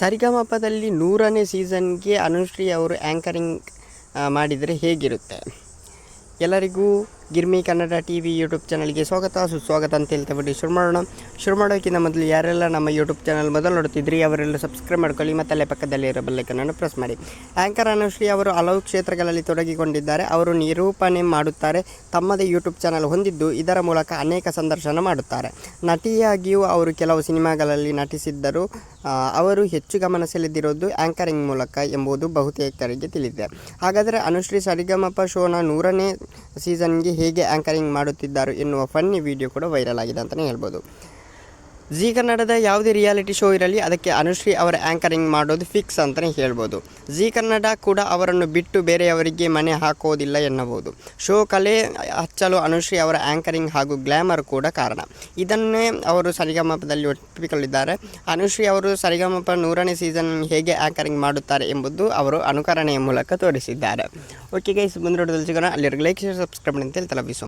ಸರಿಗಮಪದಲ್ಲಿ ನೂರನೇ ಸೀಸನ್ಗೆ ಅನುಶ್ರೀ ಅವರು ಆ್ಯಂಕರಿಂಗ್ ಮಾಡಿದರೆ ಹೇಗಿರುತ್ತೆ? ಎಲ್ಲರಿಗೂ Girmi Kannada T V YouTube ಚಾನಲ್ಗೆ ಸ್ವಾಗತ, ಸುಸ್ವಾಗತ ಅಂತ ಹೇಳ್ತಾ ಬಿಟ್ಟು ಶುರು ಮಾಡೋಣ. ಶುರು ಮಾಡೋಕ್ಕಿಂತ ಮೊದಲು ಯಾರೆಲ್ಲ ನಮ್ಮ ಯೂಟ್ಯೂಬ್ ಚಾನಲ್ ಮೊದಲು ನೋಡ್ತಿದ್ರಿ ಅವರೆಲ್ಲ ಸಬ್ಸ್ಕ್ರೈಬ್ ಮಾಡ್ಕೊಳ್ಳಿ, ಮತ್ತು ಅಲ್ಲೇ ಪಕ್ಕದಲ್ಲಿರೋ ಬೆಲ್ಲೈಕನನ್ನು ಪ್ರೆಸ್ ಮಾಡಿ. ಆ್ಯಂಕರ್ ಅನುಶ್ರೀ ಅವರು ಹಲವು ಕ್ಷೇತ್ರಗಳಲ್ಲಿ ತೊಡಗಿಕೊಂಡಿದ್ದಾರೆ. ಅವರು ನಿರೂಪಣೆ ಮಾಡುತ್ತಾರೆ, ತಮ್ಮದೇ ಯೂಟ್ಯೂಬ್ ಚಾನಲ್ ಹೊಂದಿದ್ದು, ಇದರ ಮೂಲಕ ಅನೇಕ ಸಂದರ್ಶನ ಮಾಡುತ್ತಾರೆ. ನಟಿಯಾಗಿಯೂ ಅವರು ಕೆಲವು ಸಿನಿಮಾಗಳಲ್ಲಿ ನಟಿಸಿದ್ದರು. ಅವರು ಹೆಚ್ಚು ಗಮನ ಸೆಳೆದಿರೋದು ಆ್ಯಂಕರಿಂಗ್ ಮೂಲಕ ಎಂಬುದು ಬಹುತೇಕರಿಗೆ ತಿಳಿದಿದೆ. ಹಾಗಾದರೆ ಅನುಶ್ರೀ ಸರಿಗಮಪ ಶೋನ ನೂರನೇ ಸೀಸನ್ಗೆ ಹೇಗೆ ಆ್ಯಂಕರಿಂಗ್ ಮಾಡುತ್ತಿದ್ದಾರೆ ಎನ್ನುವ ಫನ್ನಿ ವಿಡಿಯೋ ಕೂಡ ವೈರಲ್ ಆಗಿದೆ ಅಂತಲೇ ಹೇಳ್ಬೋದು. ಜಿ ಕನ್ನಡದ ಯಾವುದೇ ರಿಯಾಲಿಟಿ ಶೋ ಇರಲಿ, ಅದಕ್ಕೆ ಅನುಶ್ರೀ ಅವರ ಆ್ಯಂಕರಿಂಗ್ ಮಾಡೋದು ಫಿಕ್ಸ್ ಅಂತಲೇ ಹೇಳ್ಬೋದು. ಜಿ ಕನ್ನಡ ಕೂಡ ಅವರನ್ನು ಬಿಟ್ಟು ಬೇರೆಯವರಿಗೆ ಮನೆ ಹಾಕೋದಿಲ್ಲ ಎನ್ನಬಹುದು. ಶೋ ಕಲೆ ಹಚ್ಚಲು ಅನುಶ್ರೀ ಅವರ ಆ್ಯಂಕರಿಂಗ್ ಹಾಗೂ ಗ್ಲ್ಯಾಮರ್ ಕೂಡ ಕಾರಣ. ಇದನ್ನೇ ಅವರು ಸರಿಗಮಪದಲ್ಲಿ ಒಪ್ಪಿಕೊಂಡಿದ್ದಾರೆ. ಅನುಶ್ರೀ ಅವರು ಸರಿಗಮಪ ನೂರನೇ ಸೀಸನ್ ಹೇಗೆ ಆ್ಯಂಕರಿಂಗ್ ಮಾಡುತ್ತಾರೆ ಎಂಬುದು ಅವರು ಅನುಕರಣೆಯ ಮೂಲಕ ತೋರಿಸಿದ್ದಾರೆ. ಓಕೆ ಗೈಸ್ ಮುಂದೆ ಸಿಗೋಣ. ಅಲ್ಲಿವರೆಗೆ ಲೈಕ್ ಶೇರ್ ಸಬ್ಸ್ಕ್ರೈಬ್ ಅಂತ